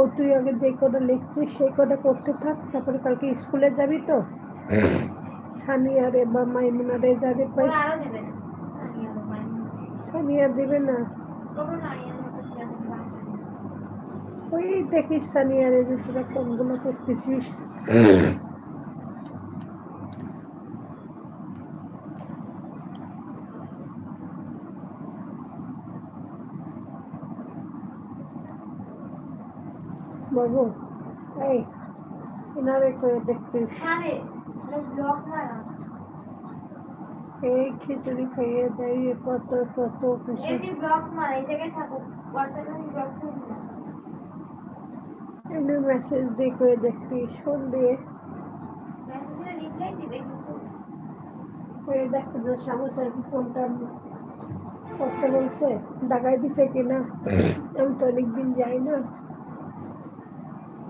ও তুই আগে যে কটা লিখছিস সেই কটা করতে থাক তারপরে কালকে স্কুলে যাবি তো? সানিয়ারে বা মাইমুনারে যাবে পাই দেবে না সানিয়া দিবে ওই দেখিস সানিয়ারে যে তোরা কোনগুলো করতেছিস বাবু। এই এনারে করে মারা এই খিচুড়ি খাইয়ে দেয় কত কত দিলাম এমনি মেসেজ দিয়ে করে ফোন দিয়ে। দেখতে যে সামোসার ফোনটা করতে বলছে দাগাই দিছে কিনা আমি তো অনেকদিন যাই না তাই তো শুনে দিয়েছিলাম আমি ব্লক হ্যাঁ হ্যাঁ ব্লকটা ছুপে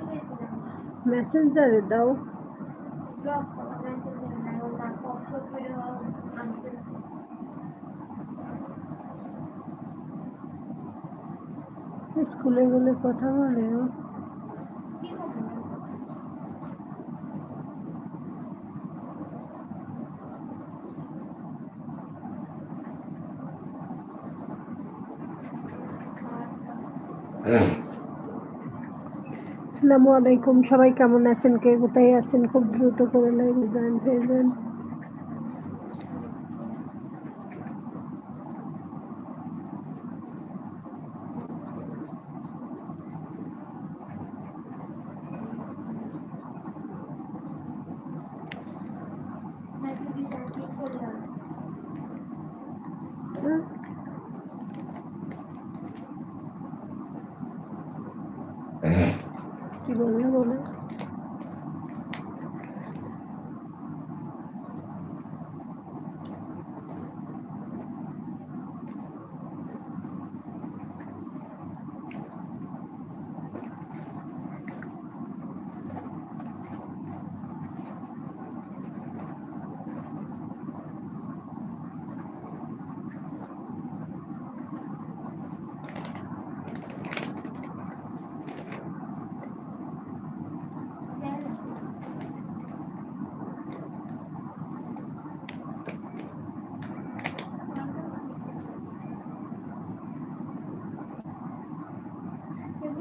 দিয়েছিলাম মেসেঞ্জারে দাও। কষ্ট করে আনতে। স্কুলে গেলে কথা বলে আসসালামু আলাইকুম, সবাই কেমন আছেন? কে কোথায় আছেন? খুব দ্রুত করে লাইভ জয়েন হয়ে যান নাকি বিচার কি করলাম হ্যাঁ? কি বললে বলে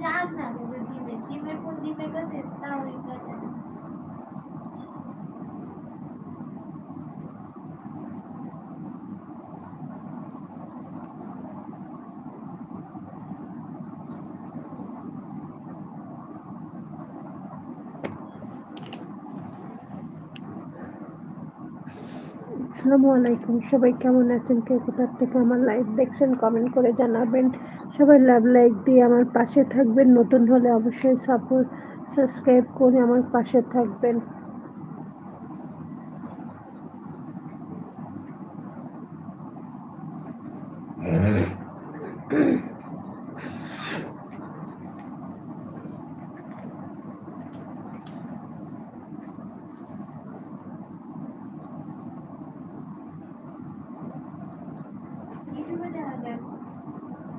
जाम ना जी में। जी मेरे फ़ोन जी मेरे का इतना আসসালামু আলাইকুম। সবাই কেমন আছেন? কে কোথার থেকে আমার লাইভ দেখছেন কমেন্ট করে জানাবেন। সবাই লাভ লাইক দিয়ে আমার পাশে থাকবেন। নতুন হলে অবশ্যই সাপোর্ট সাবস্ক্রাইব করে আমার পাশে থাকবেন। ইউটিউবে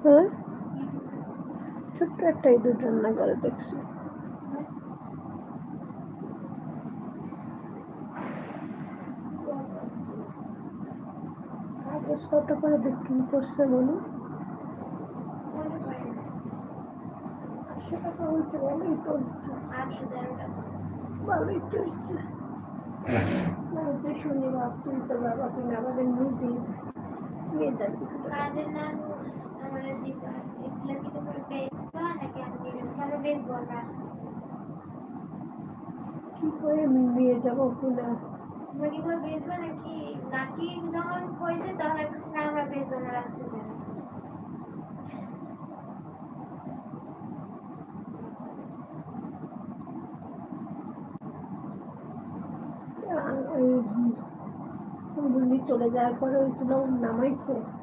হ্যাঁ? ছোট্ট একটা ইঁদুর রান্না করে দেখছি। কত করে বিক্রি করছে বলো বলতে পারি না আটশো টাকা ভালোই চলছে শুনি ভাবছেন তো বাবা আমাদের নিজে নিয়ে কাজের এগুলো কি তোমরা বেচবা নাকি আমি ভালো বেচবো না কি করে নিয়ে যাব তোমরা কি করে বেচবা নাকি নাকি যখন তখন না আমরা বেচবো না রাখতে দেবো ওই উনি চলে যাওয়ার পরে তখন আমি নামাইছে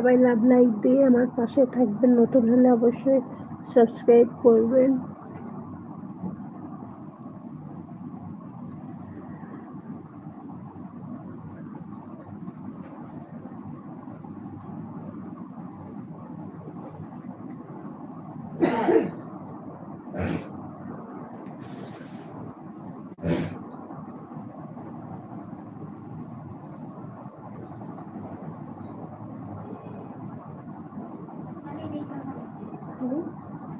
সবাই লাভ লাইক দিয়ে আমার পাশে থাকবেন। নতুন হলে অবশ্যই সাবস্ক্রাইব করবেন আমি দেখলাম হুম?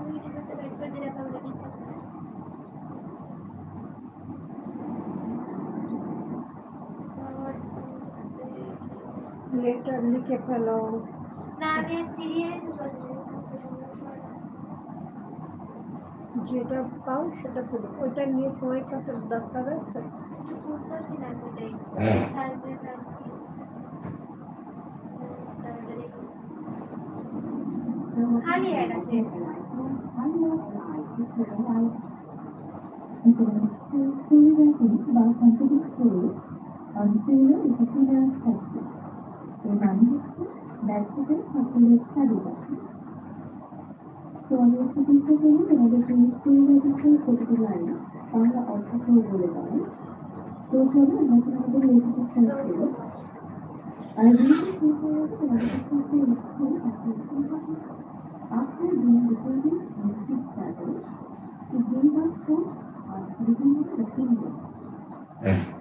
আমি এটা তো বের করে দিলে তাহলে দিতে লেটার লিখে ফেলো। না আমি সিরিয়ালে যেটা পাও সেটা করো ওইটা নিয়ে সময় কাটার দরকার আছে? বুঝতেছি না কোথায় সার্ভিস খালি অ্যাড আছে After being determined in six battles, he gave us hope on living the kingdom.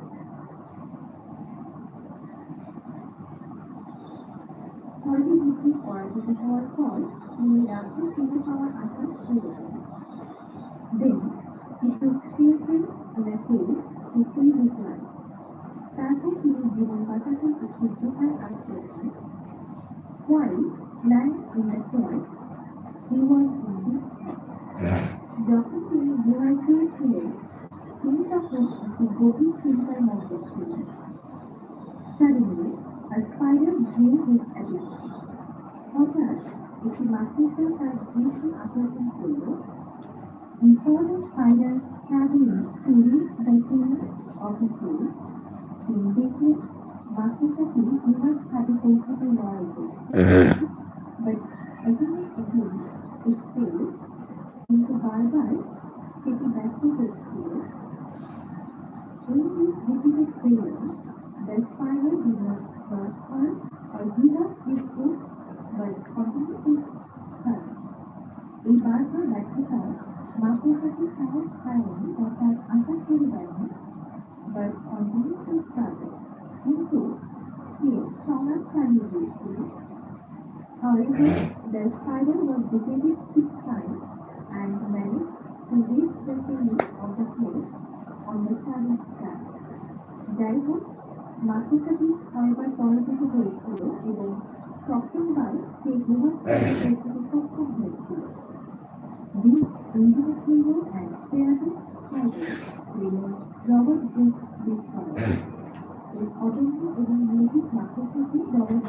তিনি রাজ্য ফিরে পাওয়ার আশা ছেড়ে দেন Then he took shelter in a cave to save his life. তারপর তিনি জীবন বাঁচাতে একটি গুহায় আশ্রয় নেন While lying in the cave, he was in deep sleep. যখন তিনি গুহায় শুয়েছিলেন তিনি তখন একটি গভীর চিন্তার মধ্যে ছিলেন Suddenly, a spider drew his attention. হঠাৎ একটি মাকড়সা তার দৃষ্টি আকর্ষণ করল Before the spider struggling to reach the center of the cave, তিনি দেখলেন মাকড়সাটি গুহার ছাদে পৌঁছাতে লড়াই করছে But again and again, it failed, কিন্তু বারবার সেটি ব্যর্থ হচ্ছিল In this repeated সংগ্রাম চালিয়ে গিয়েছিল However, the spider was defeated six times and managed to reach the ceiling of the cave on the seventh time. যাই হোক মাকড়সাটি ছয়বার পরাজিত হয়েছিল এবং সপ্তমবার সেই গুহা থেকে পৌঁছতে সক্ষম হয়েছিল These individual and creative fighters remain Robert